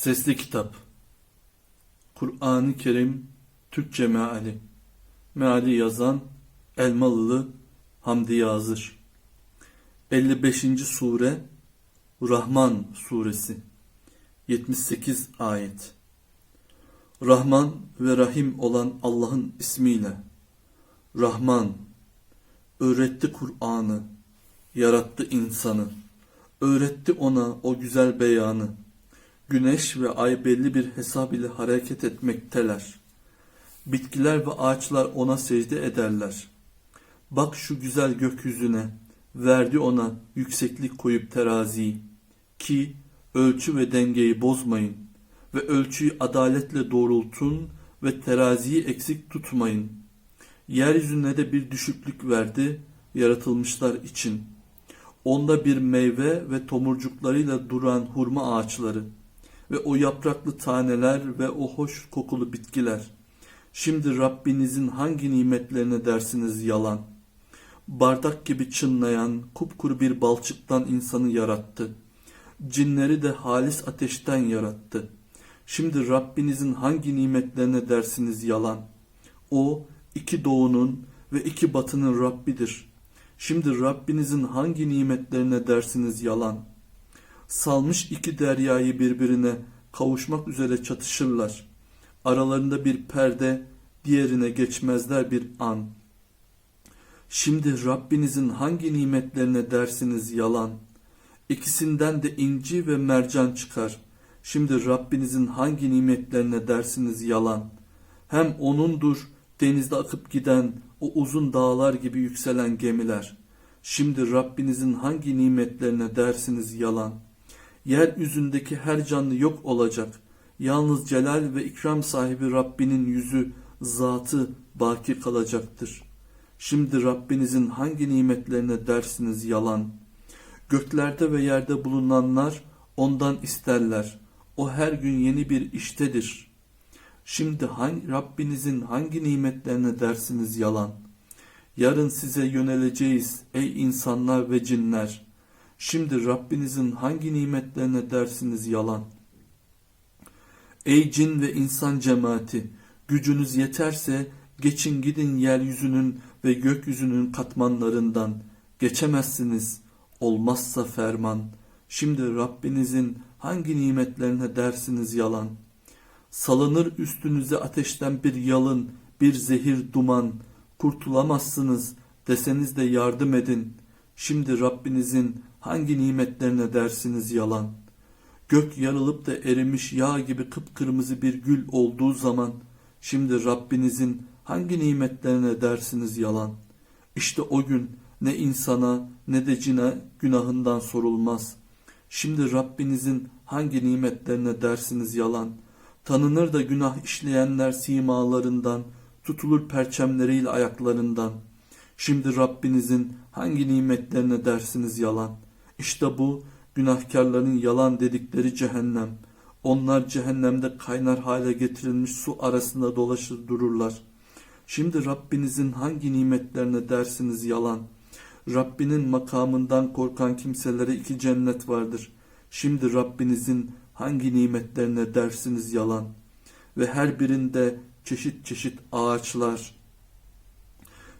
Sesli Kitap. Kur'an-ı Kerim Türkçe Meali. Meali yazan Elmalılı Hamdi Yazır. 55. Sure Rahman Suresi. 78 Ayet. Rahman ve Rahim olan Allah'ın ismiyle Rahman öğretti Kur'an'ı yarattı insanı öğretti ona o güzel beyanı Güneş ve ay belli bir hesab ile hareket etmekteler. Bitkiler ve ağaçlar ona secde ederler. Bak şu güzel gökyüzüne, verdi ona yükseklik koyup teraziyi. Ki ölçü ve dengeyi bozmayın ve ölçüyü adaletle doğrultun ve teraziyi eksik tutmayın. Yeryüzüne de bir düşüklük verdi yaratılmışlar için. Onda bir meyve ve tomurcuklarıyla duran hurma ağaçları.'' Ve o yapraklı taneler ve o hoş kokulu bitkiler. Şimdi Rabbinizin hangi nimetlerine dersiniz yalan? Bardak gibi çınlayan kupkuru bir balçıktan insanı yarattı. Cinleri de halis ateşten yarattı. Şimdi Rabbinizin hangi nimetlerine dersiniz yalan? O iki doğunun ve iki batının Rabbidir. Şimdi Rabbinizin hangi nimetlerine dersiniz yalan?'' Salmış iki deryayı birbirine kavuşmak üzere çatışırlar. Aralarında bir perde, diğerine geçmezler bir an. Şimdi Rabbinizin hangi nimetlerine dersiniz yalan? İkisinden de inci ve mercan çıkar. Şimdi Rabbinizin hangi nimetlerine dersiniz yalan? Hem O'nundur denizde akıp giden o uzun dağlar gibi yükselen gemiler. Şimdi Rabbinizin hangi nimetlerine dersiniz yalan?'' Yeryüzündeki her canlı yok olacak. Yalnız celal ve ikram sahibi Rabbinin yüzü, zatı baki kalacaktır. Şimdi Rabbinizin hangi nimetlerine dersiniz yalan? Göklerde ve yerde bulunanlar ondan isterler. O her gün yeni bir iştedir. Şimdi hangi, Rabbinizin hangi nimetlerine dersiniz yalan? Yarın size yöneleceğiz ey insanlar ve cinler.'' Şimdi Rabbinizin hangi nimetlerine dersiniz yalan? Ey cin ve insan cemaati! Gücünüz yeterse geçin gidin yeryüzünün ve gökyüzünün katmanlarından. Geçemezsiniz. Olmazsa ferman. Şimdi Rabbinizin hangi nimetlerine dersiniz yalan? Salınır üstünüze ateşten bir yalın, bir zehir duman. Kurtulamazsınız deseniz de yardım edin. Şimdi Rabbinizin hangi nimetlerine dersiniz yalan? Gök yarılıp da erimiş yağ gibi kıpkırmızı bir gül olduğu zaman şimdi Rabbinizin hangi nimetlerine dersiniz yalan? İşte o gün ne insana ne de cine günahından sorulmaz. Şimdi Rabbinizin hangi nimetlerine dersiniz yalan? Tanınır da günah işleyenler simalarından, tutulur perçemleriyle ayaklarından. Şimdi Rabbinizin hangi nimetlerine dersiniz yalan?'' İşte bu günahkarların yalan dedikleri cehennem. Onlar cehennemde kaynar hale getirilmiş su arasında dolaşır dururlar. Şimdi Rabbinizin hangi nimetlerine dersiniz yalan? Rabbinin makamından korkan kimselere iki cennet vardır. Şimdi Rabbinizin hangi nimetlerine dersiniz yalan? Ve her birinde çeşit çeşit ağaçlar.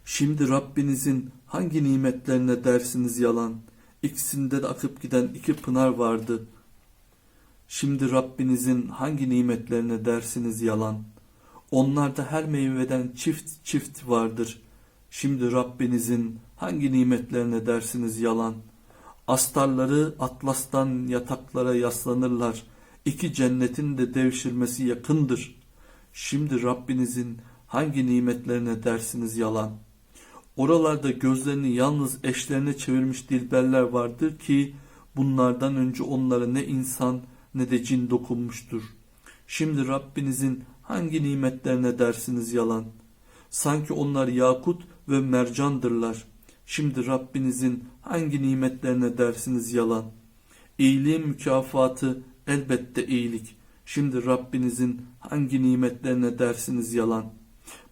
Şimdi Rabbinizin hangi nimetlerine dersiniz yalan? İkisinde de akıp giden iki pınar vardı. Şimdi Rabbinizin hangi nimetlerine dersiniz yalan? Onlarda her meyveden çift çift vardır. Şimdi Rabbinizin hangi nimetlerine dersiniz yalan? Astarları atlastan yataklara yaslanırlar. İki cennetin de devşirmesi yakındır. Şimdi Rabbinizin hangi nimetlerine dersiniz yalan?'' Oralarda gözlerini yalnız eşlerine çevirmiş dilberler vardır ki bunlardan önce onlara ne insan ne de cin dokunmuştur. Şimdi Rabbinizin hangi nimetlerine dersiniz yalan? Sanki onlar yakut ve mercandırlar. Şimdi Rabbinizin hangi nimetlerine dersiniz yalan? İyiliğin mükafatı elbette iyilik. Şimdi Rabbinizin hangi nimetlerine dersiniz yalan?''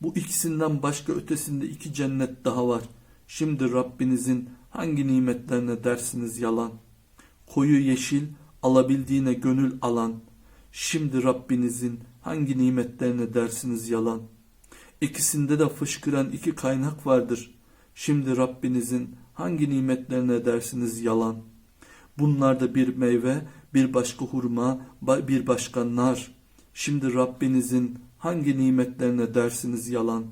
Bu ikisinden başka ötesinde iki cennet daha var. Şimdi Rabbinizin hangi nimetlerine dersiniz yalan? Koyu yeşil, alabildiğine gönül alan. Şimdi Rabbinizin hangi nimetlerine dersiniz yalan? İkisinde de fışkıran iki kaynak vardır. Şimdi Rabbinizin hangi nimetlerine dersiniz yalan? Bunlarda bir meyve, bir başka hurma, bir başka nar. Şimdi Rabbinizin hangi nimetlerine dersiniz yalan?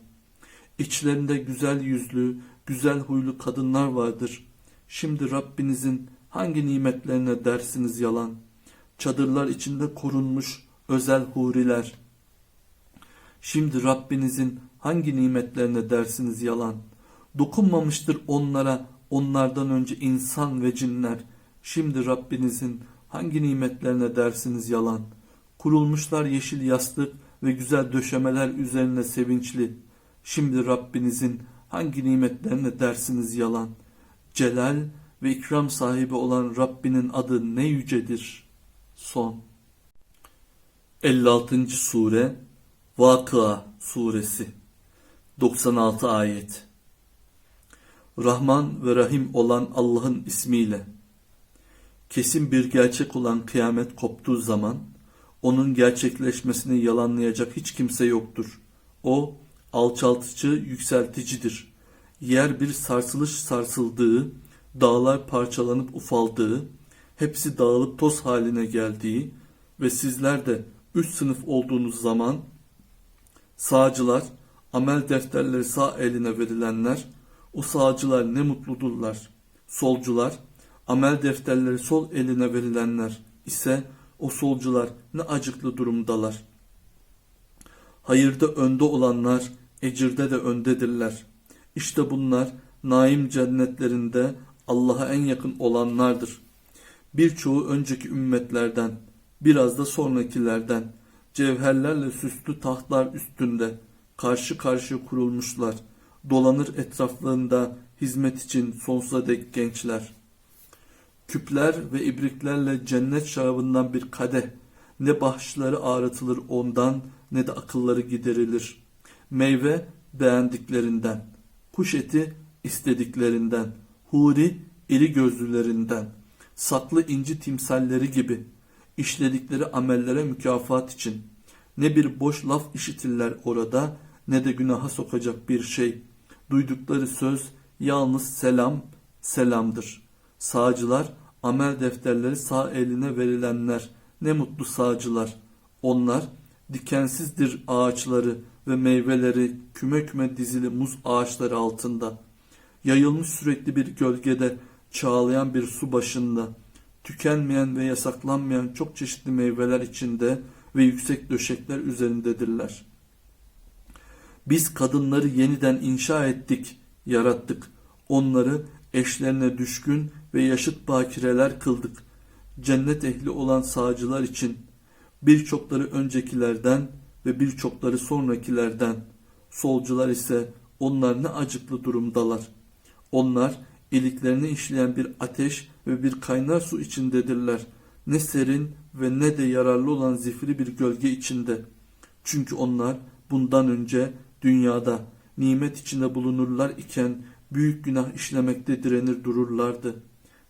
İçlerinde güzel yüzlü, güzel huylu kadınlar vardır. Şimdi Rabbinizin hangi nimetlerine dersiniz yalan? Çadırlar içinde korunmuş özel huriler. Şimdi Rabbinizin hangi nimetlerine dersiniz yalan? Dokunmamıştır onlara onlardan önce insan ve cinler. Şimdi Rabbinizin hangi nimetlerine dersiniz yalan? Kurulmuşlar yeşil yastık ve güzel döşemeler üzerine sevinçli. Şimdi Rabbinizin hangi nimetlerine dersiniz yalan? Celal ve ikram sahibi olan Rabbinin adı ne yücedir. Son 56. Sure Vakıa Suresi 96 Ayet Rahman ve Rahim olan Allah'ın ismiyle kesin bir gerçek olan kıyamet koptuğu zaman onun gerçekleşmesini yalanlayacak hiç kimse yoktur. O alçaltıcı, yükselticidir. Yer bir sarsılış sarsıldığı, dağlar parçalanıp ufaldığı, hepsi dağılıp toz haline geldiği ve sizler de üç sınıf olduğunuz zaman sağcılar, amel defterleri sağ eline verilenler, o sağcılar ne mutludurlar. Solcular, amel defterleri sol eline verilenler ise o solcular ne acıklı durumdalar. Hayırda önde olanlar ecirde de öndedirler. İşte bunlar naim cennetlerinde Allah'a en yakın olanlardır. Birçoğu önceki ümmetlerden, biraz da sonrakilerden, cevherlerle süslü tahtlar üstünde, karşı karşıya kurulmuşlar, dolanır etraflarında hizmet için sonsuza dek gençler. Küpler ve ibriklerle cennet şarabından bir kadeh, ne başları ağrıtılır ondan ne de akılları giderilir. Meyve beğendiklerinden, kuş eti istediklerinden, huri iri gözlülerinden, saklı inci timsalleri gibi işledikleri amellere mükafat için ne bir boş laf işitirler orada ne de günaha sokacak bir şey. Duydukları söz yalnız selam, selamdır. Sağcılar amel defterleri sağ eline verilenler ne mutlu sağcılar. Onlar dikensizdir ağaçları ve meyveleri küme küme dizili muz ağaçları altında. Yayılmış sürekli bir gölgede çağlayan bir su başında. Tükenmeyen ve yasaklanmayan çok çeşitli meyveler içinde ve yüksek döşekler üzerindedirler. Biz kadınları yeniden inşa ettik, yarattık. Onları eşlerine düşkün ve yaşıt bakireler kıldık. Cennet ehli olan sağcılar için birçokları öncekilerden ve birçokları sonrakilerden, solcular ise onlar ne acıklı durumdalar. Onlar iliklerini işleyen bir ateş ve bir kaynar su içindedirler. Ne serin ve ne de yararlı olan zifiri bir gölge içinde. Çünkü onlar bundan önce dünyada nimet içinde bulunurlar iken büyük günah işlemekte direnir dururlardı.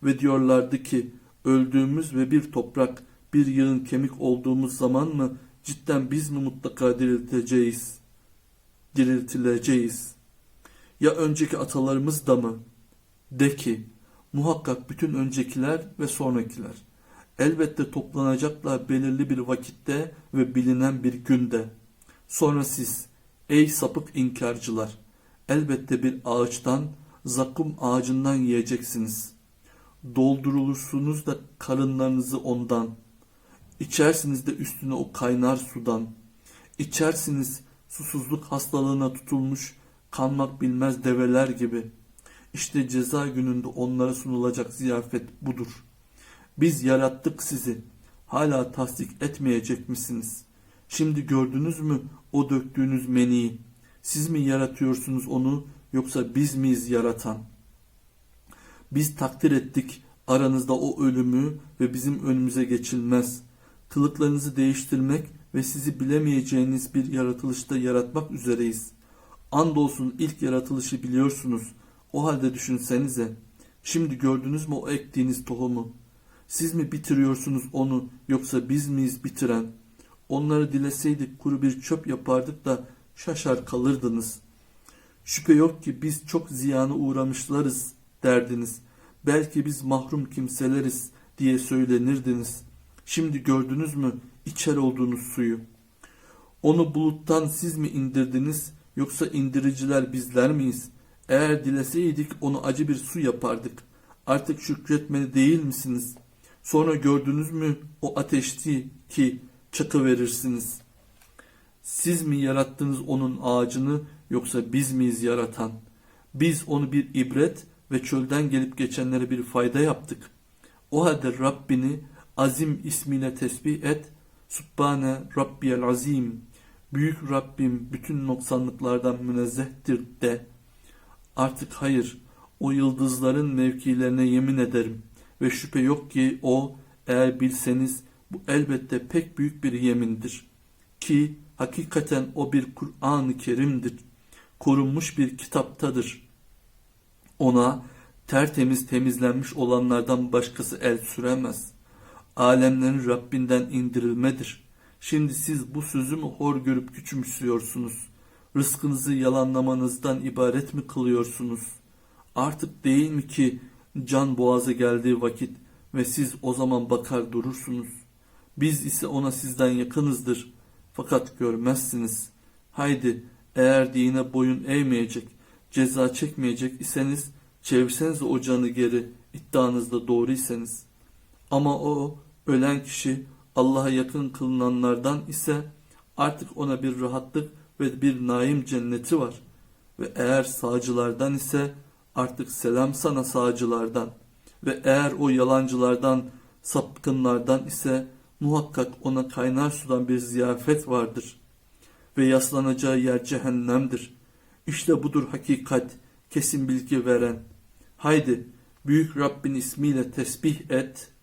Ve diyorlardı ki öldüğümüz ve bir toprak, bir yığın kemik olduğumuz zaman mı cidden biz mi mutlaka dirilteceğiz? Diriltileceğiz. Ya önceki atalarımız da mı? De ki muhakkak bütün öncekiler ve sonrakiler. Elbette toplanacaklar belirli bir vakitte ve bilinen bir günde. Sonra siz ey sapık inkarcılar elbette bir ağaçtan zakkum ağacından yiyeceksiniz. Doldurulursunuz da karınlarınızı ondan. İçersiniz de üstüne o kaynar sudan. İçersiniz susuzluk hastalığına tutulmuş kanmak bilmez develer gibi. İşte ceza gününde onlara sunulacak ziyafet budur. Biz yarattık sizi. Hala tasdik etmeyecek misiniz? Şimdi gördünüz mü o döktüğünüz meniyi? Siz mi yaratıyorsunuz onu yoksa biz miyiz yaratan? Biz takdir ettik aranızda o ölümü ve bizim önümüze geçilmez. Kılıklarınızı değiştirmek ve sizi bilemeyeceğiniz bir yaratılışta yaratmak üzereyiz. Andolsun ilk yaratılışı biliyorsunuz. O halde düşünsenize. Şimdi gördünüz mü o ektiğiniz tohumu? Siz mi bitiriyorsunuz onu yoksa biz miyiz bitiren?'' Onları dileseydik kuru bir çöp yapardık da şaşar kalırdınız. Şüphe yok ki biz çok ziyana uğramışlarız derdiniz. Belki biz mahrum kimseleriz diye söylenirdiniz. Şimdi gördünüz mü içer olduğunuz suyu. Onu buluttan siz mi indirdiniz yoksa indiriciler bizler miyiz? Eğer dileseydik onu acı bir su yapardık. Artık şükretmeli değil misiniz? Sonra gördünüz mü o ateşti ki çakı verirsiniz. Siz mi yarattınız onun ağacını yoksa biz miyiz yaratan? Biz onu bir ibret ve çölden gelip geçenlere bir fayda yaptık. O halde Rabbini azim ismiyle tesbih et. Subhane Rabbiyel azim. Büyük Rabbim bütün noksanlıklardan münezzehtir de. Artık hayır, o yıldızların mevkilerine yemin ederim ve şüphe yok ki o eğer bilseniz bu elbette pek büyük bir yemindir. Ki hakikaten o bir Kur'an-ı Kerim'dir. Korunmuş bir kitaptadır. Ona tertemiz temizlenmiş olanlardan başkası el süremez. Alemlerin Rabbinden indirilmedir. Şimdi siz bu sözü mü hor görüp küçümsüyorsunuz? Rızkınızı yalanlamanızdan ibaret mi kılıyorsunuz? Artık değil mi ki can boğaza geldiği vakit ve siz o zaman bakar durursunuz. Biz ise ona sizden yakınızdır. Fakat görmezsiniz. Haydi eğer dine boyun eğmeyecek, ceza çekmeyecek iseniz çevirseniz o canı geri iddianızda doğruysanız. Ama o ölen kişi Allah'a yakın kılınanlardan ise artık ona bir rahatlık ve bir naim cenneti var. Ve eğer sağcılardan ise artık selam sana sağcılardan. Ve eğer o yalancılardan, sapkınlardan ise muhakkak ona kaynar sudan bir ziyafet vardır. Ve yaslanacağı yer cehennemdir. İşte budur hakikat, kesin bilgi veren. Haydi büyük Rabbin ismiyle tesbih et.''